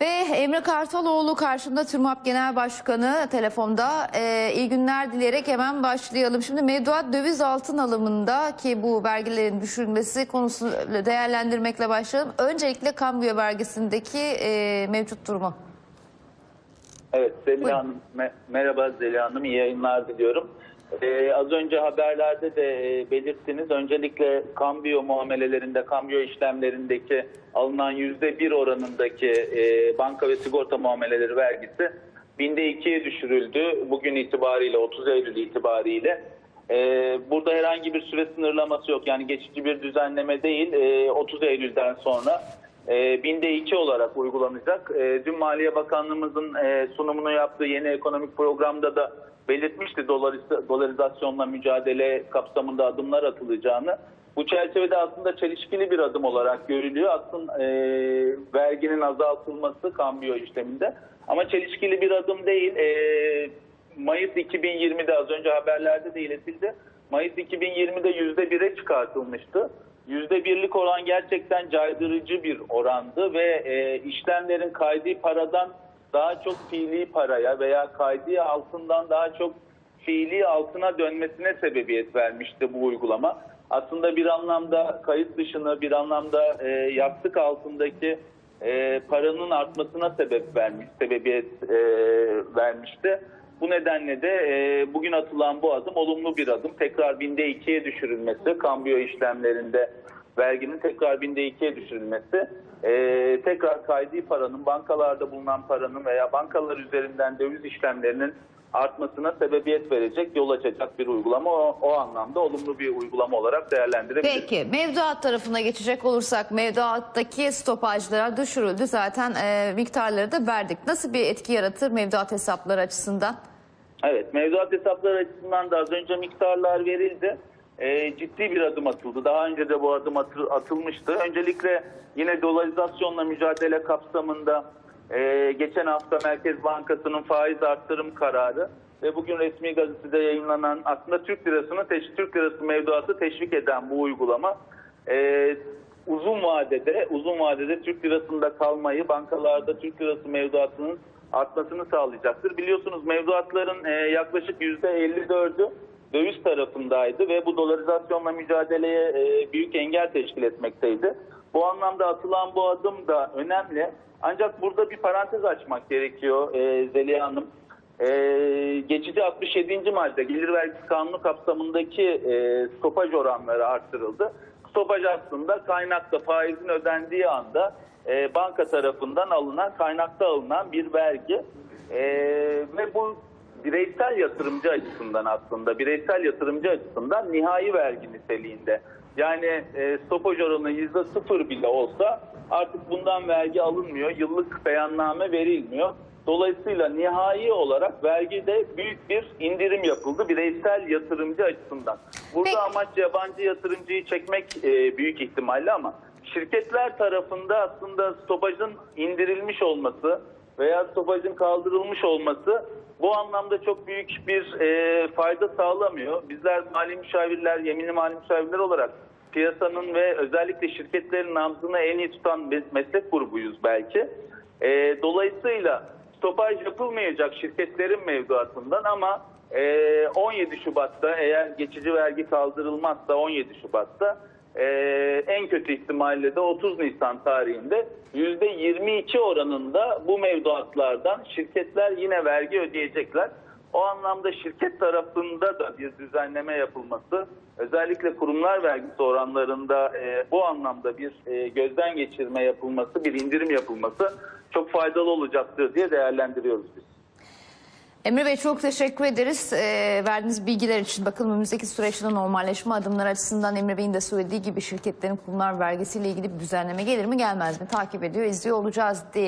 Ve Emre Kartaloğlu karşımda TÜRMAP Genel Başkanı telefonda. Ee, iyi günler dileyerek hemen başlayalım. Şimdi mevduat döviz altın alımında ki bu vergilerin düşürülmesi konusunu değerlendirmekle başlayalım. Öncelikle kambiyo vergisindeki e, mevcut durumu. Evet Zeliha. Hanım, me- merhaba Zeliha Hanım, iyi yayınlar diliyorum. Ee, az önce haberlerde de e, belirttiniz. Öncelikle kambiyo muamelelerinde, kambiyo işlemlerindeki alınan yüzde bir oranındaki e, banka ve sigorta muameleleri vergisi binde ikiye düşürüldü. Bugün itibariyle, 30 Eylül itibariyle. Ee, burada herhangi bir süre sınırlaması yok. Yani geçici bir düzenleme değil. Ee, 30 Eylül'den sonra e, binde iki olarak uygulanacak. E, dün Maliye Bakanlığımızın e, sunumunu yaptığı yeni ekonomik programda da belirtmişti dolariz- dolarizasyonla mücadele kapsamında adımlar atılacağını. Bu çerçevede aslında çelişkili bir adım olarak görülüyor. Aslında e, verginin azaltılması kambiyo işleminde. Ama çelişkili bir adım değil. E, Mayıs 2020'de az önce haberlerde de iletildi. Mayıs 2020'de %1'e çıkartılmıştı. %1'lik oran gerçekten caydırıcı bir orandı ve e, işlemlerin kaydi paradan daha çok fiili paraya veya kaydi altından daha çok fiili altına dönmesine sebebiyet vermişti bu uygulama. Aslında bir anlamda kayıt dışını bir anlamda e, yastık altındaki e, paranın artmasına sebep vermiş, sebebiyet e, vermişti. Bu nedenle de e, bugün atılan bu adım olumlu bir adım. Tekrar binde ikiye düşürülmesi, kambiyo işlemlerinde verginin tekrar binde ikiye düşürülmesi, e, tekrar kaydi paranın, bankalarda bulunan paranın veya bankalar üzerinden döviz işlemlerinin artmasına sebebiyet verecek, yol açacak bir uygulama. O, o anlamda olumlu bir uygulama olarak değerlendirebiliriz. Peki mevduat tarafına geçecek olursak mevduattaki stopajlara düşürüldü. Zaten e, miktarları da verdik. Nasıl bir etki yaratır mevduat hesapları açısından? Evet, mevduat hesapları açısından da az önce miktarlar verildi. Ee, ciddi bir adım atıldı. Daha önce de bu adım atı- atılmıştı. Öncelikle yine dolarizasyonla mücadele kapsamında e, geçen hafta Merkez Bankası'nın faiz arttırım kararı ve bugün resmi gazetede yayınlanan aslında Türk lirasını Türk lirası mevduatı teşvik eden bu uygulama e, uzun vadede uzun vadede Türk lirasında kalmayı bankalarda Türk lirası mevduatının artmasını sağlayacaktır. Biliyorsunuz mevduatların e, yaklaşık %54'ü döviz tarafındaydı ve bu dolarizasyonla mücadeleye e, büyük engel teşkil etmekteydi. Bu anlamda atılan bu adım da önemli. Ancak burada bir parantez açmak gerekiyor e, Zeliha Hanım. E, geçici 67. madde gelir vergisi kanunu kapsamındaki e, stopaj oranları arttırıldı. Stopaj aslında kaynakta faizin ödendiği anda e, banka tarafından alınan, kaynakta alınan bir vergi. E, ve bu bireysel yatırımcı açısından aslında, bireysel yatırımcı açısından nihai vergi niteliğinde. Yani e, stopaj oranı yüzde sıfır bile olsa artık bundan vergi alınmıyor, yıllık beyanname verilmiyor. Dolayısıyla nihai olarak vergide büyük bir indirim yapıldı bireysel yatırımcı açısından. Burada Peki. amaç yabancı yatırımcıyı çekmek e, büyük ihtimalle ama şirketler tarafında aslında stopajın indirilmiş olması veya stopajın kaldırılmış olması bu anlamda çok büyük bir e, fayda sağlamıyor. Bizler mali müşavirler, yeminli mali müşavirler olarak piyasanın ve özellikle şirketlerin nabzını en iyi tutan meslek grubuyuz belki. E, dolayısıyla stopaj yapılmayacak şirketlerin mevduatından ama e, 17 Şubat'ta eğer geçici vergi kaldırılmazsa 17 Şubat'ta e, en kötü ihtimalle de 30 Nisan tarihinde %22 oranında bu mevduatlardan şirketler yine vergi ödeyecekler. O anlamda şirket tarafında da bir düzenleme yapılması, özellikle kurumlar vergisi oranlarında e, bu anlamda bir e, gözden geçirme yapılması, bir indirim yapılması çok faydalı olacaktır diye değerlendiriyoruz biz. Emre Bey çok teşekkür ederiz Ee, verdiğiniz bilgiler için. Bakalım önümüzdeki süreçte normalleşme adımları açısından Emre Bey'in de söylediği gibi şirketlerin kurumlar vergisiyle ilgili bir düzenleme gelir mi gelmez mi takip ediyor, izliyor olacağız diye.